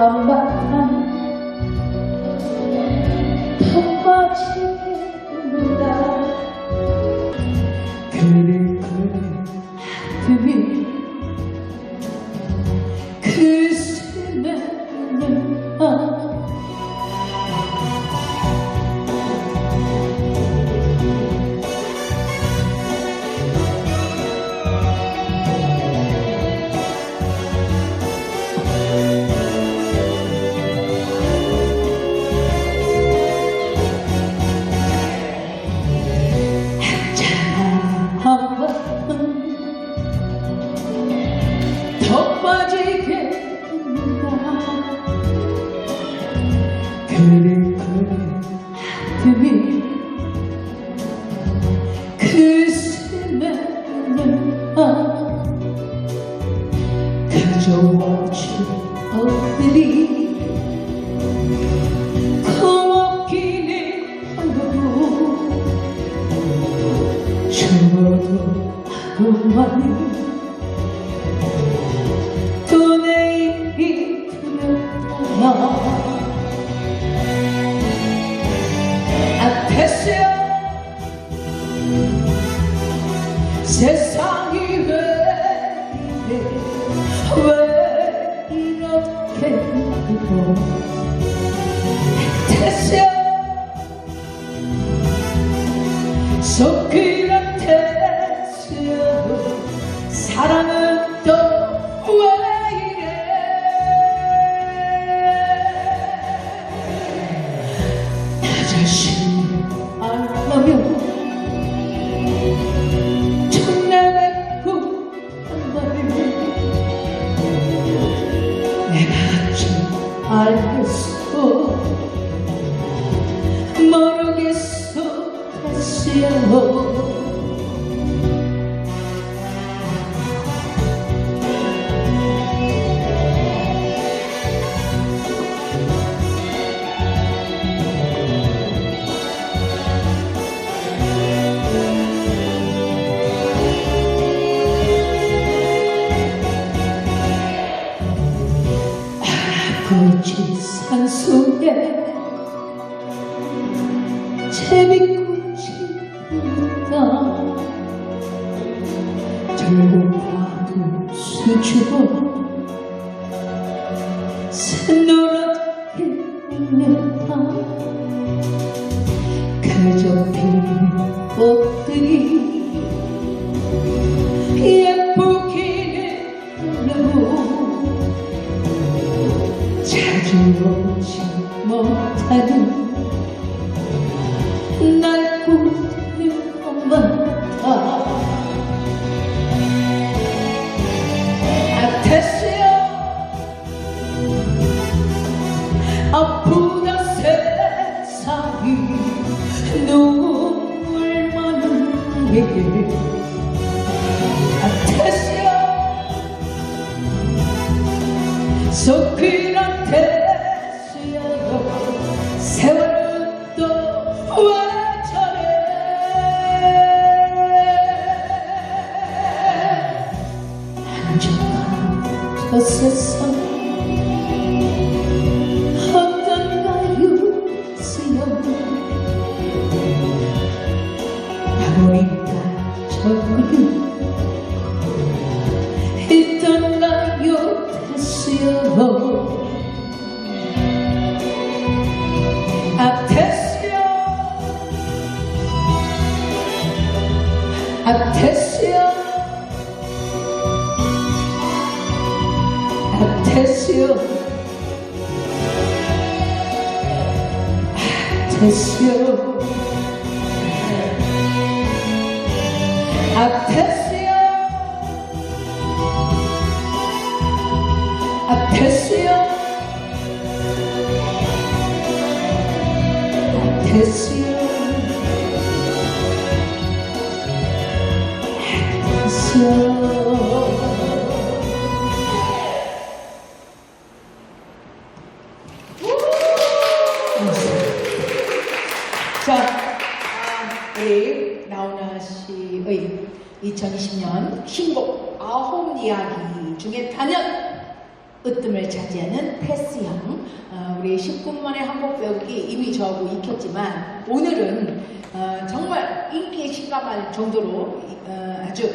hamba 정말 또내 입이 두렵구나 안됐어요 세상이 왜 이래? 왜 이렇게 힘들어 안됐어요 No 아프다 세상이 눈물 많은 내게. 아테시아 속히 그 I test 어홈 이야기 중에 단연 으뜸을 차지하는 패스형 어, 우리 19만의 한복 배우기 이미 저하고 익혔지만 오늘은 어, 정말 인기에 심각할 정도로 어, 아주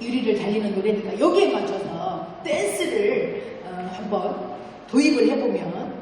유리를 달리는 노래니까 여기에 맞춰서 댄스를 어, 한번 도입을 해보면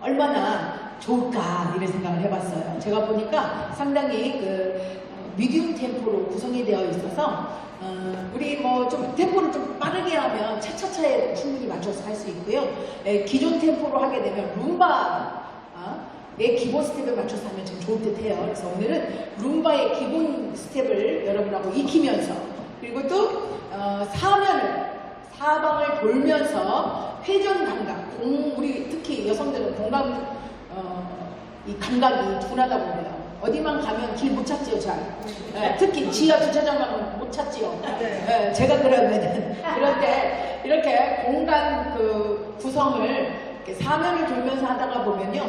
얼마나 좋을까 이런 생각을 해봤어요. 제가 보니까 상당히 그 어, 미디움 템포로 구성이 되어 있어서 어, 우리 뭐 좀 템포를 좀 빠르게 하면 차차차에 충분히 맞춰서 할 수 있고요. 에, 기존 템포로 하게 되면 룸바 어, 의 기본 스텝에 맞춰서 하면 좀 좋을 듯 해요. 그래서 오늘은 룸바의 기본 스텝을 여러분하고 익히면서 그리고 또 어, 사면을 사방을 돌면서 회전 감각, 공, 우리 특히 여성들은 공감 어, 이 감각이 둔하다 보면 어디만 가면 길 못 찾지요 잘. 예, 특히 지하 주차장 가면 못 찾지요. 예, 제가 그러면은 그럴 때 이렇게 공간 그 구성을 이렇게 사면을 돌면서 하다가 보면요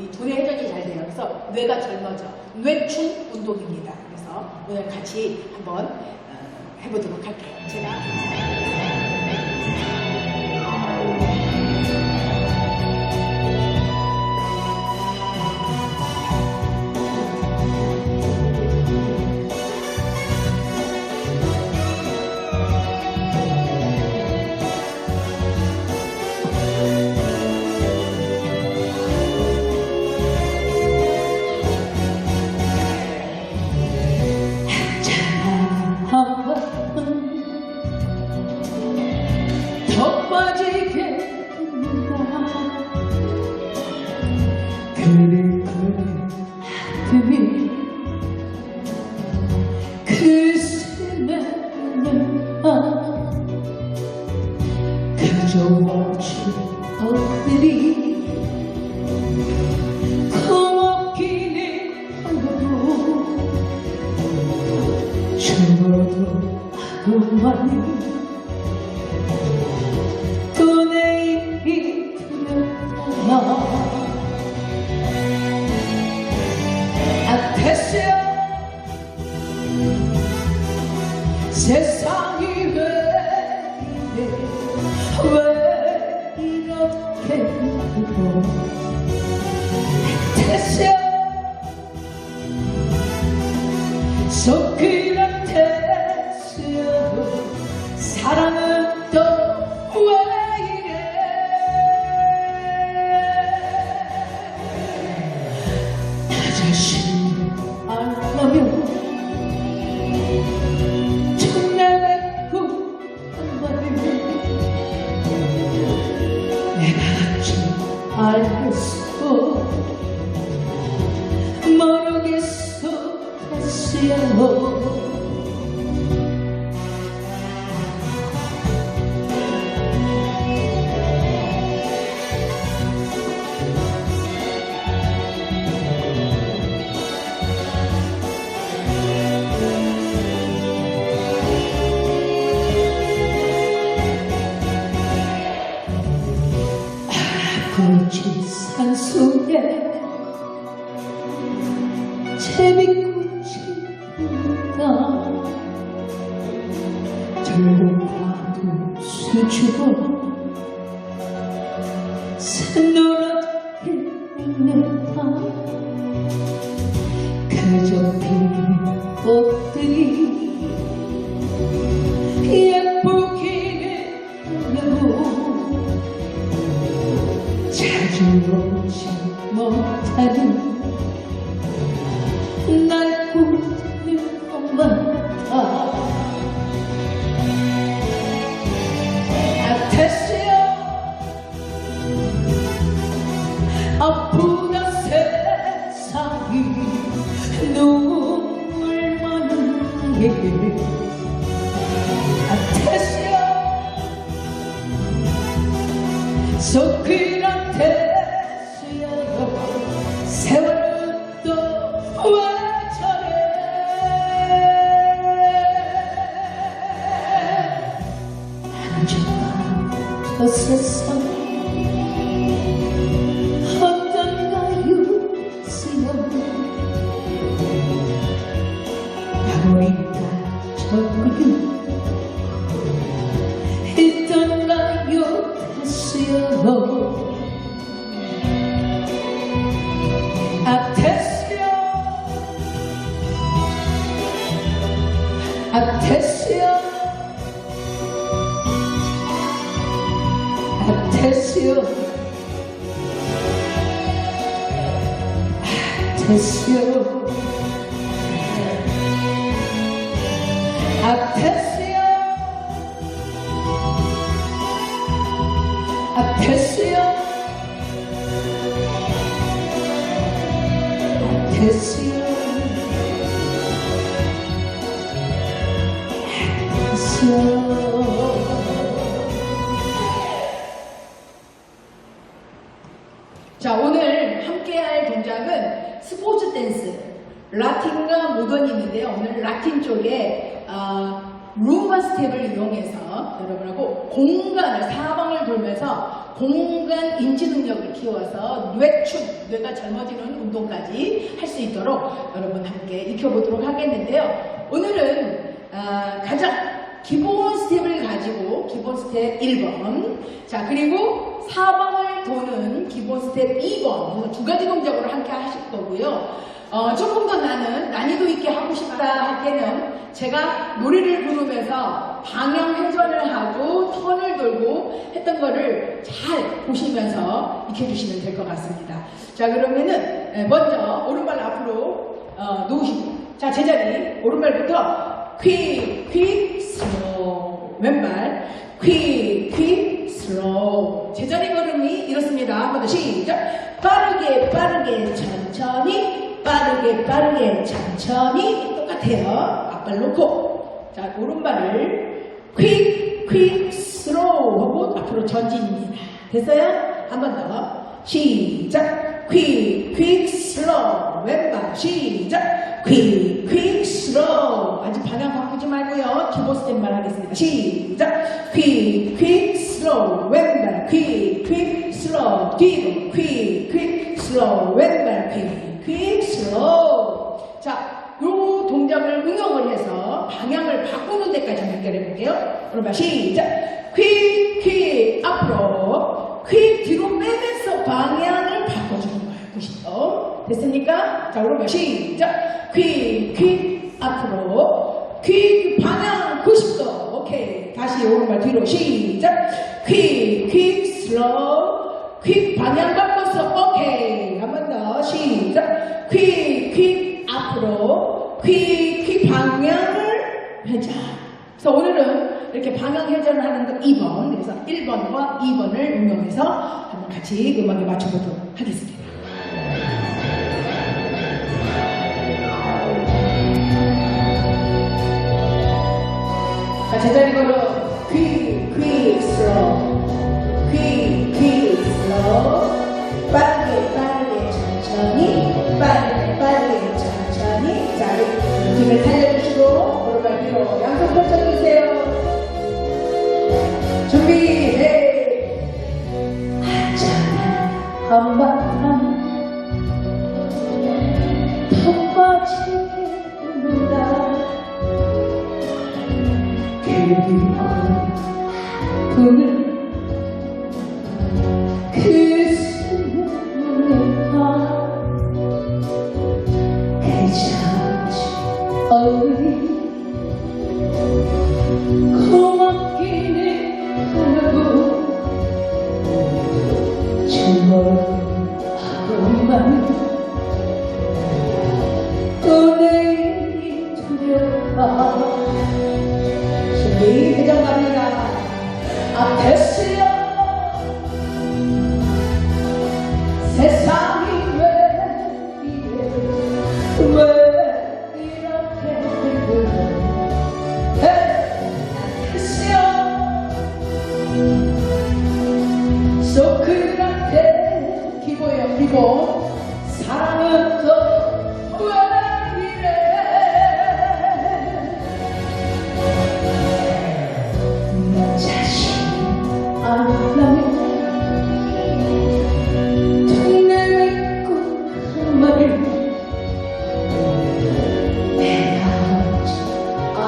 이 두뇌 회전이 잘 돼요. 그래서 뇌가 젊어져. 뇌충 운동입니다. 그래서 오늘 같이 한번 어, 해보도록 할게요. 제가 하루만 또 내일이 두렵다 앞에서 세상 그저 피는 꽃들이 나에게 아테시오. 소크 아테시오 아테 키워서 뇌축, 뇌가 젊어지는 운동까지 할 수 있도록 여러분 함께 익혀보도록 하겠는데요. 오늘은 어, 가장 기본 스텝을 가지고 기본 스텝 1번. 자 그리고 사방을 도는 기본 스텝 2번. 그래서 두 가지 동작으로 함께 하실 거고요. 어, 조금 더 나는 난이도 있게 하고 싶다 할 때는 제가 노래를 부르면서 방향 회전을 하고 턴을 돌고 했던 거를 잘 보시면서 익혀주시면 될 것 같습니다 자 그러면은 예, 먼저 오른발 앞으로 어, 놓으시고 자 제자리 오른발부터 퀵, 퀵, 슬로우. 왼발, 퀵, 퀵, 슬로우. 제자리 걸음이 이렇습니다. 한 번 더 시작. 빠르게, 빠르게, 천천히. 빠르게, 빠르게, 천천히. 똑같아요. 앞발 놓고. 자, 오른발을 퀵, 퀵, 슬로우 하고 앞으로 전진입니다. 됐어요? 한 번 더. 시작. 퀵, 퀵, 슬로우. 왼발 시작. 퀵, 퀵, 슬로우. 아직 방향 바꾸지 말고요. 기본 스텝만 하겠습니다. 시작. 퀵, 퀵, 슬로우. 왼발 퀵, 퀵, 슬로우. 뒤로 퀵, 퀵, 슬로우. 왼발 퀵, 퀵, 슬로우. 자, 요 동작을 응용을 해서 방향을 바꾸는 데까지 연결해 볼게요. 여러분 시작. 퀵, 퀵, 앞으로. 퀵 뒤로 빼면서 방향을 바꿔주는 거예요. 90도. 됐습니까? 자, 그러면 시작. 퀵, 퀵, 앞으로. 퀵, 방향 90도. 오케이. 다시 오른발 뒤로 시작. 퀵, 퀵, 슬로우. 퀵, 방향 바꿔서 오케이. 한 번 더 시작. 퀵, 퀵, 앞으로. 퀵, 퀵, 방향을 회전. 그래서 오늘은 이렇게 방향 회전을 하는 거 2번, 그래서 1번과 2번을 응용해서 한번 같이 음악에 맞춰보도록 하겠습니다. 자, 제자리 걸음.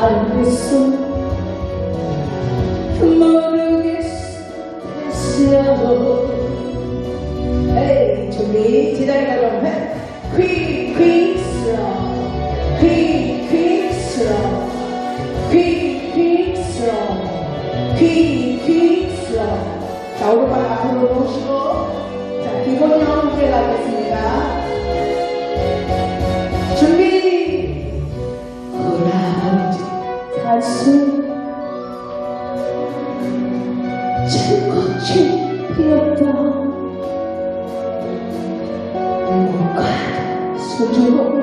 알겠어 모르겠어 철꽃이 피었다. 물과 소주로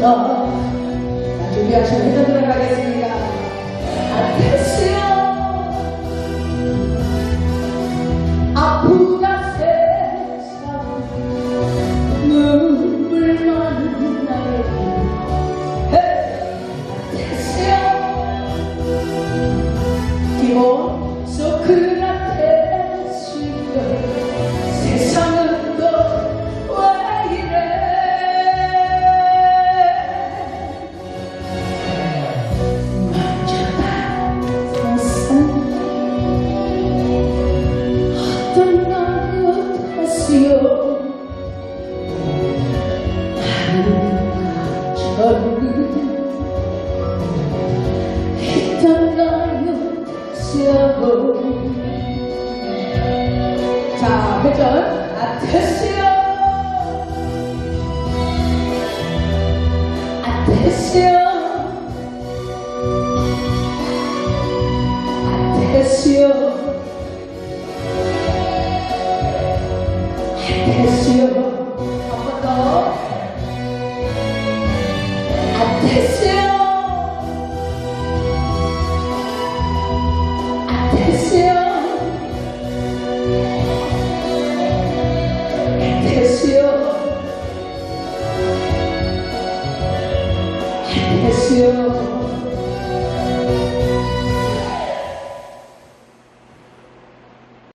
더 준비하시면 해드리도록 하겠습니다.